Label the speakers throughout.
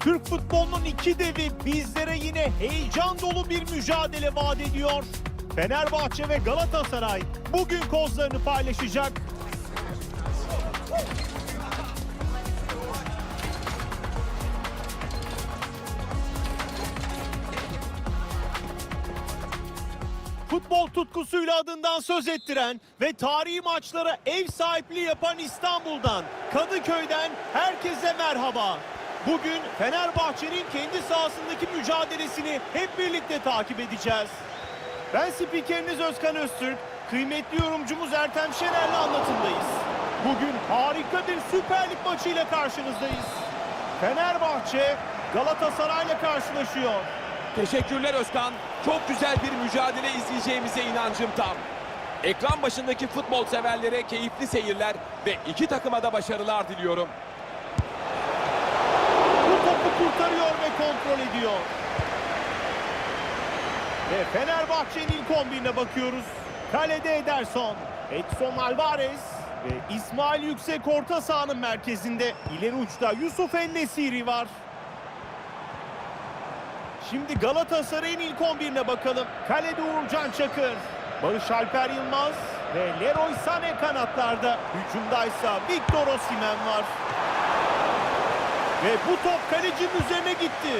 Speaker 1: Türk futbolunun iki devi bizlere yine heyecan dolu bir mücadele vaat ediyor. Fenerbahçe ve Galatasaray bugün kozlarını paylaşacak. Futbol tutkusuyla adından söz ettiren ve tarihi maçlara ev sahipliği yapan İstanbul'dan, Kadıköy'den herkese merhaba. Bugün Fenerbahçe'nin kendi sahasındaki mücadelesini hep birlikte takip edeceğiz. Ben spikeriniz Özkan Öztürk, kıymetli yorumcumuz Ertem Şener'le anlatımdayız. Bugün harika bir Süper Lig maçıyla karşınızdayız. Fenerbahçe Galatasaray'la karşılaşıyor.
Speaker 2: Teşekkürler Özkan. Çok güzel bir mücadele izleyeceğimize inancım tam. Ekran başındaki futbol severlere keyifli seyirler ve iki takıma da başarılar diliyorum.
Speaker 1: Kurtarıyor ve kontrol ediyor. Ve Fenerbahçe'nin ilk 11'ine bakıyoruz. Kalede Ederson, Edson Alvarez ve İsmail Yüksek orta sahanın merkezinde. İleri uçta Yusuf Ennesiri var. Şimdi Galatasaray'ın ilk 11'ine bakalım. Kalede Uğurcan Çakır, Barış Alper Yılmaz ve Leroy Sané kanatlarda. Hücumdaysa Victor Osimhen var. Ve bu top kalecinin üzerine gitti.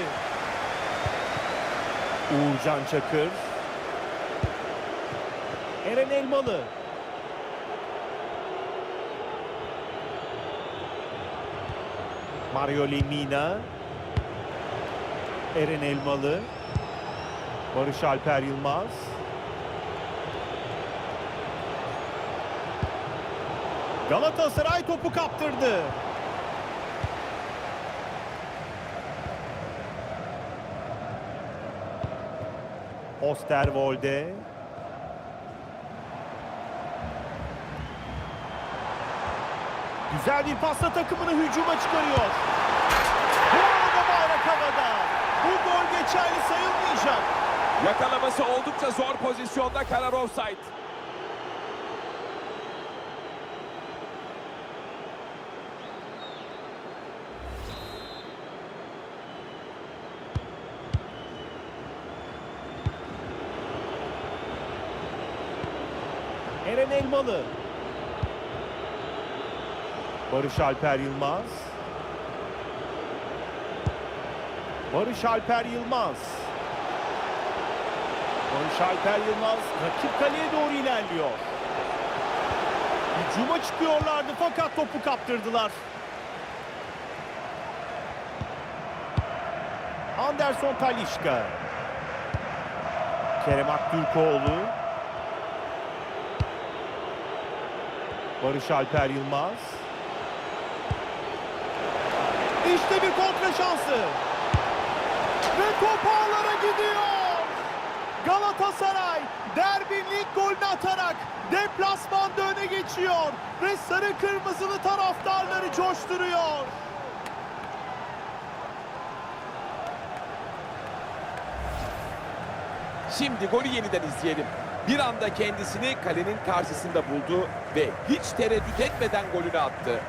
Speaker 1: Uğurcan Çakır. Eren Elmalı. Mario Lemina. Eren Elmalı. Barış Alper Yılmaz. Galatasaray topu kaptırdı. Osterwolde. Güzel bir pasla takımını hücuma çıkarıyor. Bu arada bayrak havada. Bu gol geçerli sayılmayacak.
Speaker 2: Yakalaması oldukça zor pozisyonda karar.
Speaker 1: Eren Elmalı. Barış Alper Yılmaz. Barış Alper Yılmaz. Barış Alper Yılmaz rakip kaleye doğru ilerliyor. Hücuma çıkıyorlardı fakat topu kaptırdılar. Anderson Talişka. Kerem Aktürkoğlu. Barış Alper Yılmaz. İşte bir kontra şansı. Ve top ağlara gidiyor. Galatasaray derbinin golünü atarak deplasmanda öne geçiyor. Ve sarı kırmızılı taraftarları coşturuyor.
Speaker 2: Şimdi golü yeniden izleyelim. Bir anda kendisini kalenin karşısında buldu ve hiç tereddüt etmeden golünü attı.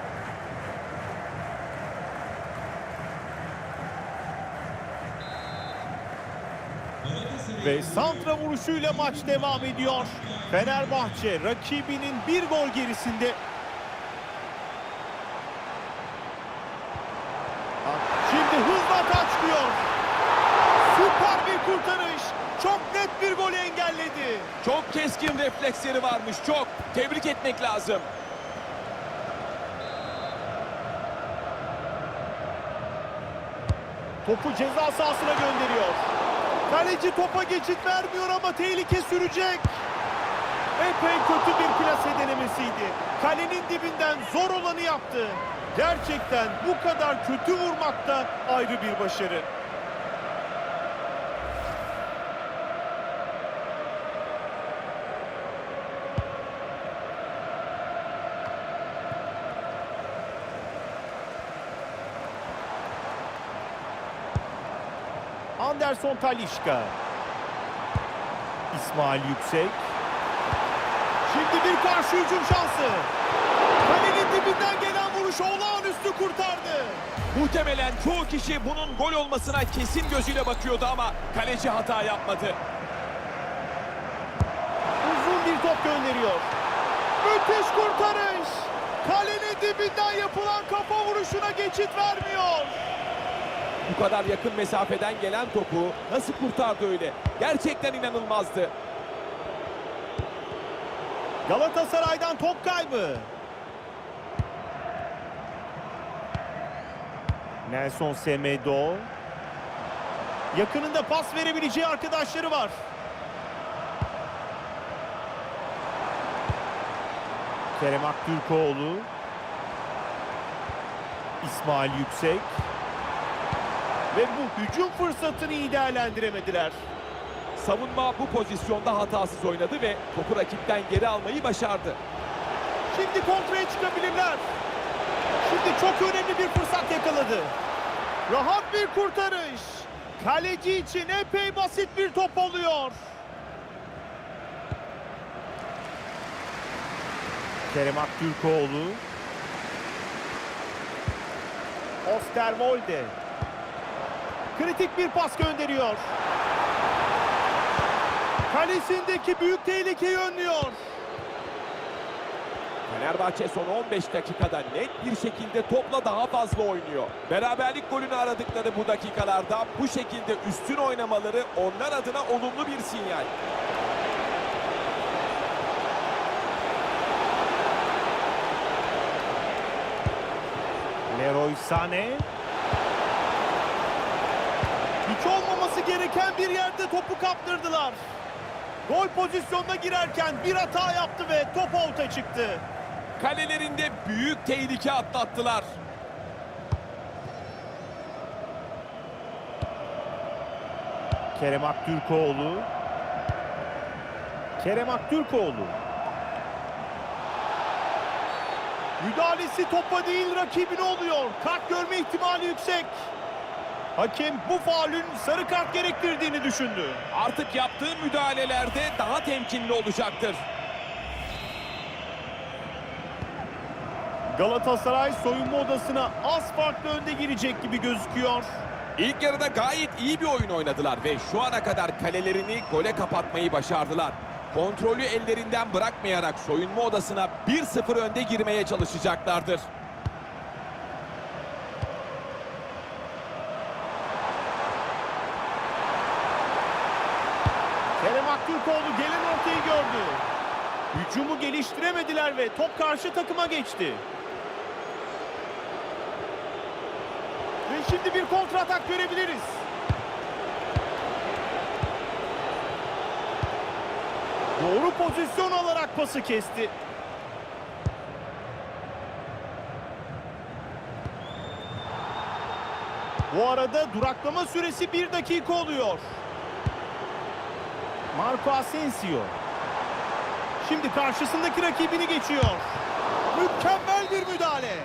Speaker 1: Ve santra vuruşuyla maç devam ediyor. Fenerbahçe rakibinin bir gol gerisinde. Şimdi hızla atağa çıkıyor. Süper bir kurtarış. Çok bir golü engelledi.
Speaker 2: Çok keskin refleksleri varmış çok. Tebrik etmek lazım.
Speaker 1: Topu ceza sahasına gönderiyor. Kaleci topa geçit vermiyor ama tehlike sürecek. Epey kötü bir plase denemesiydi. Kalenin dibinden zor olanı yaptı. Gerçekten bu kadar kötü vurmak da ayrı bir başarı. Anderson Talişka. İsmail Yüksek. Şimdi bir karşı hücum şansı. Kalenin dibinden gelen vuruş vuruş olağanüstü kurtardı.
Speaker 2: Muhtemelen çoğu kişi bunun gol olmasına kesin gözüyle bakıyordu ama kaleci hata yapmadı.
Speaker 1: Uzun bir top gönderiyor. Müthiş kurtarış. Kalenin dibinden yapılan kafa vuruşuna geçit vermiyor.
Speaker 2: Bu kadar yakın mesafeden gelen topu nasıl kurtardı öyle? Gerçekten inanılmazdı.
Speaker 1: Galatasaray'dan top kaybı. Nelson Semedo. Yakınında pas verebileceği arkadaşları var. Kerem Aktürkoğlu. İsmail Yüksek. Ve bu hücum fırsatını iyi değerlendiremediler.
Speaker 2: Savunma bu pozisyonda hatasız oynadı ve topu rakipten geri almayı başardı.
Speaker 1: Şimdi kontraya çıkabilirler. Şimdi çok önemli bir fırsat yakaladı. Rahat bir kurtarış. Kaleci için epey basit bir top oluyor. Kerem Aktürkoğlu. Osterwolde. Kritik bir pas gönderiyor. Kalesindeki büyük tehlikeyi önlüyor.
Speaker 2: Fenerbahçe son 15 dakikada net bir şekilde topla daha fazla oynuyor. Beraberlik golünü aradıkları bu dakikalarda bu şekilde üstün oynamaları onlar adına olumlu bir sinyal.
Speaker 1: Leroy Sané. Hiç olmaması gereken bir yerde topu kaptırdılar. Gol pozisyonuna girerken bir hata yaptı ve top out'a çıktı.
Speaker 2: Kalelerinde büyük tehlike atlattılar.
Speaker 1: Kerem Aktürkoğlu. Kerem Aktürkoğlu. Müdahalesi topa değil rakibine oluyor. Kart görme ihtimali yüksek. Hakem bu faulün sarı kart gerektirdiğini düşündü.
Speaker 2: Artık yaptığı müdahalelerde daha temkinli olacaktır.
Speaker 1: Galatasaray soyunma odasına az farklı önde girecek gibi gözüküyor.
Speaker 2: İlk yarıda gayet iyi bir oyun oynadılar ve şu ana kadar kalelerini gole kapatmayı başardılar. Kontrolü ellerinden bırakmayarak soyunma odasına 1-0 önde girmeye çalışacaklardır.
Speaker 1: Kerem Aktürkoğlu gelen ortayı gördü. Hücumu geliştiremediler ve top karşı takıma geçti. Ve şimdi bir kontratak görebiliriz. Doğru pozisyon alarak pası kesti. Bu arada duraklama süresi bir dakika oluyor. Marco Asensio. Şimdi karşısındaki rakibini geçiyor. Mükemmel bir müdahale.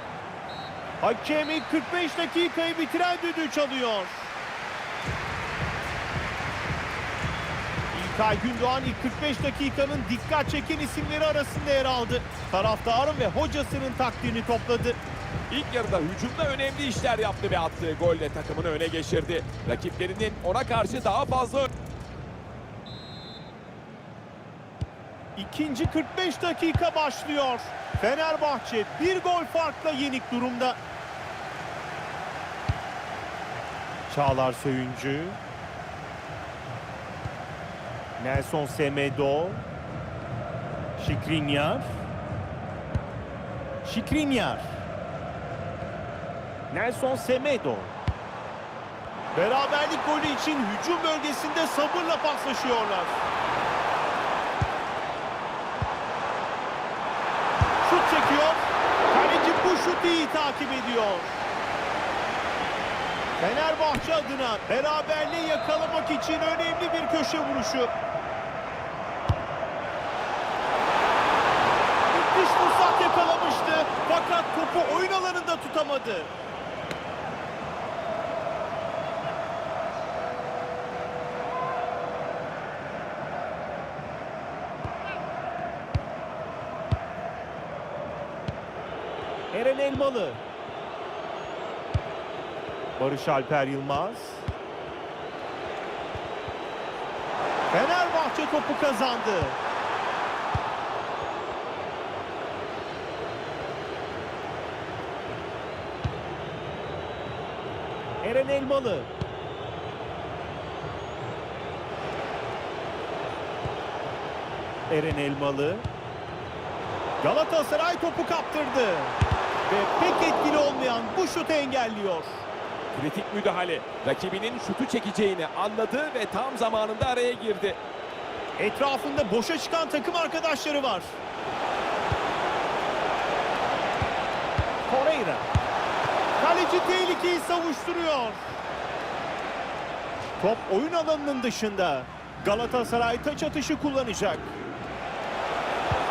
Speaker 1: Hakem ilk 45 dakikayı bitiren düdüğü çalıyor. İlkay Gündoğan ilk 45 dakikanın dikkat çeken isimleri arasında yer aldı. Taraftarın ve hocasının takdirini topladı.
Speaker 2: İlk yarıda hücumda önemli işler yaptı ve attığı golle takımını öne geçirdi. Rakiplerinin ona karşı daha fazla
Speaker 1: İkinci 45 dakika başlıyor. Fenerbahçe bir gol farkla yenik durumda. Çağlar Söyüncü. Nelson Semedo. Şikrinyar. Şikrinyar. Nelson Semedo. Beraberlik golü için hücum bölgesinde sabırla paslaşıyorlar. Şut çekiyor. Kaleci bu şutu iyi takip ediyor. Fenerbahçe adına beraberliği yakalamak için önemli bir köşe vuruşu. Müthiş fırsat yakalamıştı. Fakat topu oyun alanında tutamadı. Eren Elmalı. Barış Alper Yılmaz. Fenerbahçe topu kazandı. Eren Elmalı. Eren Elmalı. Galatasaray topu kaptırdı. Ve pek etkili olmayan bu şutu engelliyor.
Speaker 2: Kritik müdahale. Rakibinin şutu çekeceğini anladı ve tam zamanında araya girdi.
Speaker 1: Etrafında boşa çıkan takım arkadaşları var. Torreira. Kaleci tehlikeyi savuşturuyor. Top oyun alanının dışında. Galatasaray taç atışı kullanacak.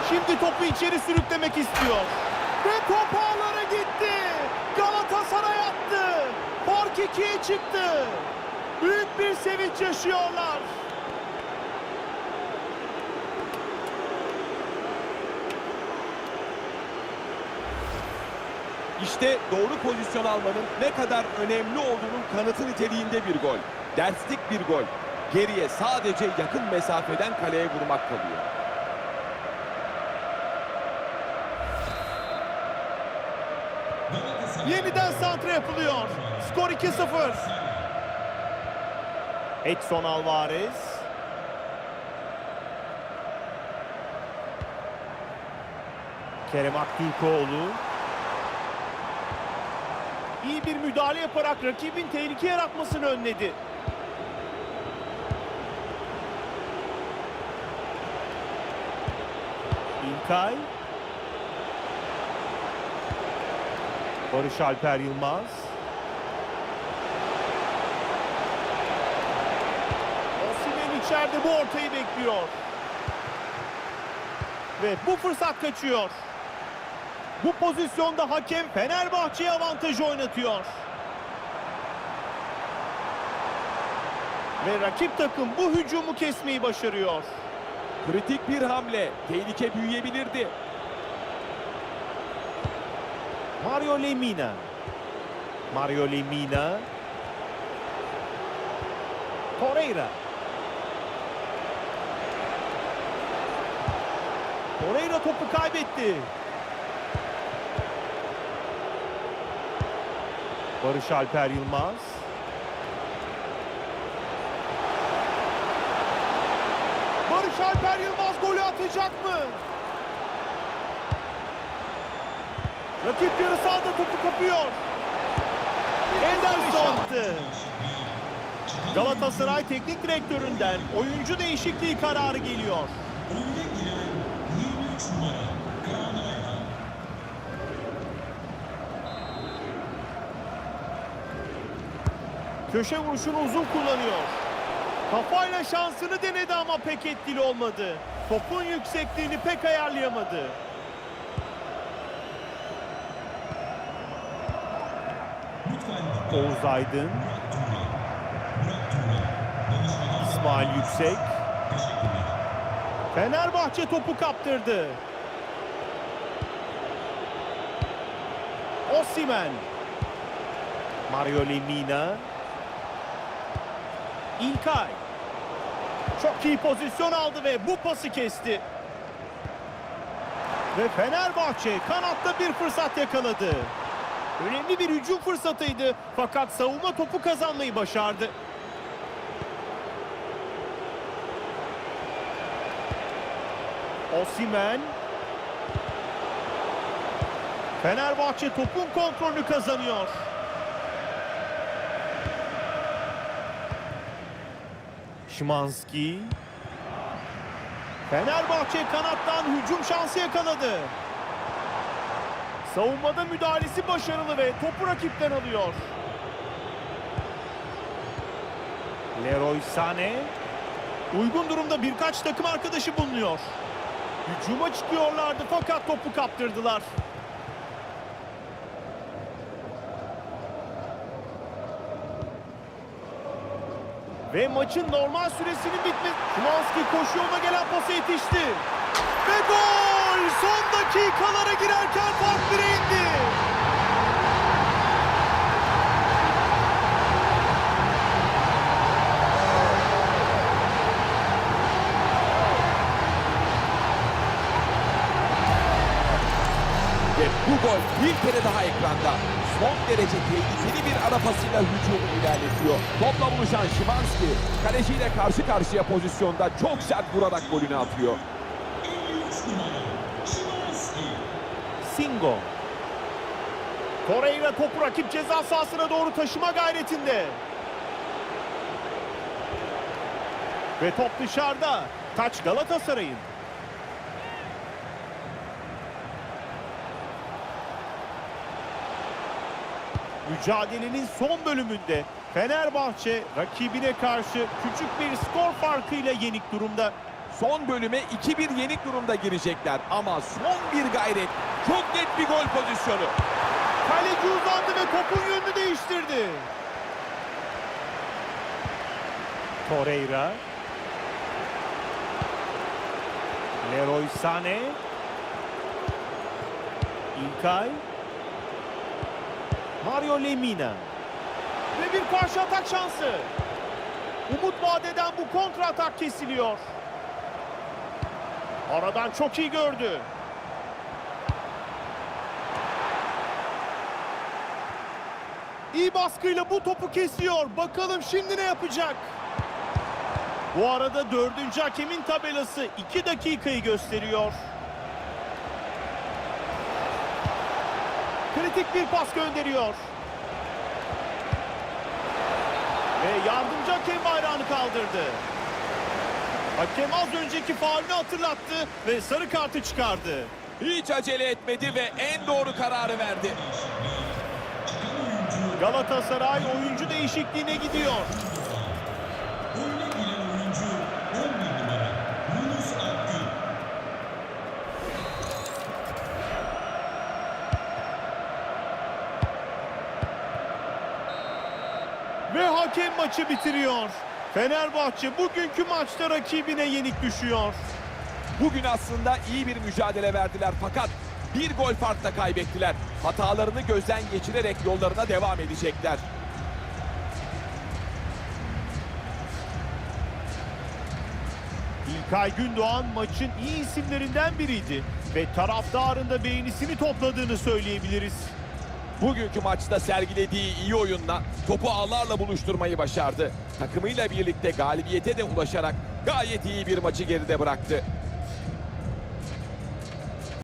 Speaker 1: Şimdi topu içeri sürüklemek istiyor. Ve top ağlara gitti. Galatasaray attı. Fark ikiye çıktı. Büyük bir sevinç yaşıyorlar.
Speaker 2: İşte doğru pozisyon almanın ne kadar önemli olduğunun kanıtı niteliğinde bir gol. Derslik bir gol. Geriye sadece yakın mesafeden kaleye vurmak kalıyor.
Speaker 1: Yeniden santra yapılıyor. Skor 2-0. Edson Alvarez. Kerem Aktürkoğlu. İyi bir müdahale yaparak rakibin tehlike yaratmasını önledi. İlkay. Barış Alper Yılmaz. Osimhen içeride bu ortayı bekliyor. Ve bu fırsat kaçıyor. Bu pozisyonda hakem Fenerbahçe'ye avantajı oynatıyor. Ve rakip takım bu hücumu kesmeyi başarıyor.
Speaker 2: Kritik bir hamle. Tehlike büyüyebilirdi.
Speaker 1: Mario Lemina. Mario Lemina. Torreira. Torreira topu kaybetti. Barış Alper Yılmaz. Barış Alper Yılmaz golü atacak mı? Rakip yarı sahada topu kapıyor. Ederson. Galatasaray Teknik Direktöründen oyuncu değişikliği kararı geliyor. Köşe vuruşunu uzun kullanıyor. Kafayla şansını denedi ama pek etkili olmadı. Topun yüksekliğini pek ayarlayamadı. Oğuz Aydın. İsmail Yüksek. Fenerbahçe topu kaptırdı. Osimen. Mario Lemina. İlkay. Çok iyi pozisyon aldı ve bu pası kesti. Ve Fenerbahçe kanatta bir fırsat yakaladı. Önemli bir hücum fırsatıydı fakat savunma topu kazanmayı başardı. Osimen Fenerbahçe topun kontrolünü kazanıyor. Şimanski Fenerbahçe kanattan hücum şansı yakaladı. Savunmada müdahalesi başarılı ve topu rakipten alıyor. Leroy Sané. Uygun durumda birkaç takım arkadaşı bulunuyor. Hücuma çıkıyorlardı fakat topu kaptırdılar. Ve maçın normal süresinin bitmesi. Şimanski koşu yoluna gelen pası yetişti. Ve gol! Son dakikalara girerken fark bire indi.
Speaker 2: Ve bu gol bir kere daha ekranda. Son derece tehlikeli bir ara pasıyla hücumu ilerletiyor. Topla buluşan Şimanski kaleciyle karşı karşıya pozisyonda çok sert vurarak golünü atıyor.
Speaker 1: Singo. Torreira topu rakip ceza sahasına doğru taşıma gayretinde. Ve top dışarıda. Taç Galatasaray'ın. Mücadelenin son bölümünde Fenerbahçe rakibine karşı küçük bir skor farkıyla yenik durumda.
Speaker 2: Son bölüme 2-1 yenik durumda girecekler ama son bir gayret. Çok net bir gol pozisyonu.
Speaker 1: Kaleci uzandı ve topun yönünü değiştirdi. Torreira. Leroy Sané. İlkay. Mario Lemina. Ve bir karşı atak şansı. Umut vadeden bu kontra atak kesiliyor. Aradan çok iyi gördü. İyi baskıyla bu topu kesiyor. Bakalım şimdi ne yapacak? Bu arada dördüncü hakemin tabelası 2 dakikayı gösteriyor. Kritik bir pas gönderiyor. Ve yardımcı hakem bayrağını kaldırdı. Hakem az önceki faulünü hatırlattı ve sarı kartı çıkardı.
Speaker 2: Hiç acele etmedi ve en doğru kararı verdi.
Speaker 1: Galatasaray oyuncu değişikliğine gidiyor. Ve hakem maçı bitiriyor. Fenerbahçe bugünkü maçta rakibine yenik düşüyor.
Speaker 2: Bugün aslında iyi bir mücadele verdiler fakat bir gol farkla kaybettiler. Hatalarını gözden geçirerek yollarına devam edecekler.
Speaker 1: İlkay Gündoğan maçın iyi isimlerinden biriydi ve taraftarın da beğenisini topladığını söyleyebiliriz.
Speaker 2: Bugünkü maçta sergilediği iyi oyunla topu ağlarla buluşturmayı başardı. Takımıyla birlikte galibiyete de ulaşarak gayet iyi bir maçı geride bıraktı.